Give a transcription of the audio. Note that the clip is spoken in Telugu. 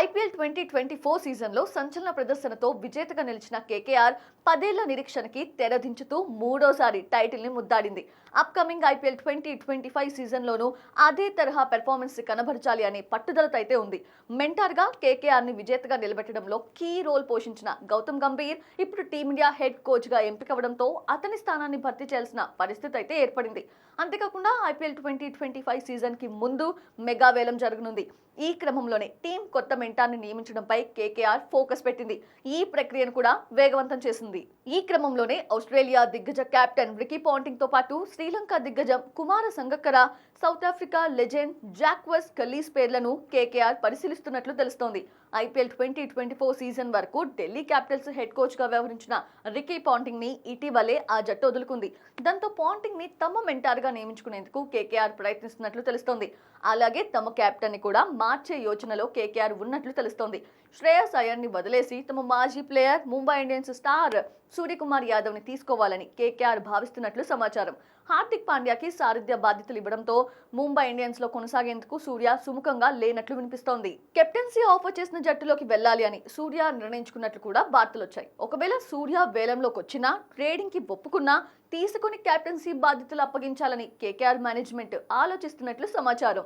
ఐపీఎల్ ట్వంటీ ట్వంటీ ఫోర్ సీజన్లో సంచలన ప్రదర్శనతో విజేతగా నిలిచిన కేకేఆర్ పదేళ్ళ నిరీక్షణకి తెరదించుతూ మూడోసారి టైటిల్ని ముద్దాడింది. Upcoming IPL twenty twenty five సీజన్లోనూ అదే తరహా పెర్ఫార్మెన్స్ కనబరచాలి అనే పట్టుదలతో అయితే ఉంది. మెంటార్గా కేకేఆర్ని విజేతగా నిలబెట్టడంలో కీ రోల్ పోషించిన గౌతమ్ గంభీర్ ఇప్పుడు టీమిండియా హెడ్ కోచ్గా ఎంపికవడంతో అతని స్థానాన్ని భర్తీ చేయాల్సిన పరిస్థితి అయితే ఏర్పడింది. అంతేకాకుండా ఐపీఎల్ ట్వంటీ ట్వంటీ ఫైవ్ సీజన్కి ముందు మెగా వేలం జరగనుంది. ఈ క్రమంలోనే టీం కొత్త మెంటార్ని నియమించడంపై కేకేఆర్ ఫోకస్ పెట్టింది. ఈ ప్రక్రియను కూడా వేగవంతం చేసింది. ఈ క్రమంలోనే ఆస్ట్రేలియా దిగ్గజ కెప్టెన్ రికీ పాంటింగ్తో పాటు శ్రీలంక దిగ్గజం Kumara Sangakkara south Africa legend Jacques Kallis పేర్లను కేకేఆర్ పరిశీలిస్తున్నట్లు తెలుస్తోంది. IPL twenty twenty four season వరకు ఢిల్లీ క్యాపిటల్స్ హెడ్ కోచ్గా వ్యవహరించిన రికీ పాంటింగ్ని ఇటీవలే ఆ జట్టు వదులుకుంది. దాంతో పాంటింగ్ని తమ మెంటార్గా నియమించుకునేందుకు కేకేఆర్ ప్రయత్నిస్తున్నట్లు తెలుస్తోంది. అలాగే తమ కెప్టెన్ని కూడా మార్చే యోచనలో కేకేఆర్ ఉన్నట్లు తెలుస్తోంది. శ్రేయస్ అయ్యర్ని వదిలేసి తమ మాజీ player Mumbai Indians star Suryakumar యాదవ్ని తీసుకోవాలని కేకేఆర్ భావిస్తున్నట్లు సమాచారం. హార్దిక్ పాండ్యాకి సారథ్య బాధ్యతలు ఇవ్వడంతో ముంబై ఇండియన్స్లో కొనసాగేందుకు సూర్య సుముఖంగా లేనట్లు వినిపిస్తోంది. కెప్టెన్సీ ఆఫర్ చేసిన జట్టులోకి వెళ్ళాలి అని సూర్య నిర్ణయించుకున్నట్లు కూడా వార్తలు వచ్చాయి ఒకవేళ సూర్య వేలంలోకి వచ్చినా ట్రేడింగ్కి ఒప్పుకున్నా తీసుకుని కెప్టెన్సీ బాధ్యతలు అప్పగించాలని కేకేఆర్ మేనేజ్మెంట్ ఆలోచిస్తున్నట్లు సమాచారం.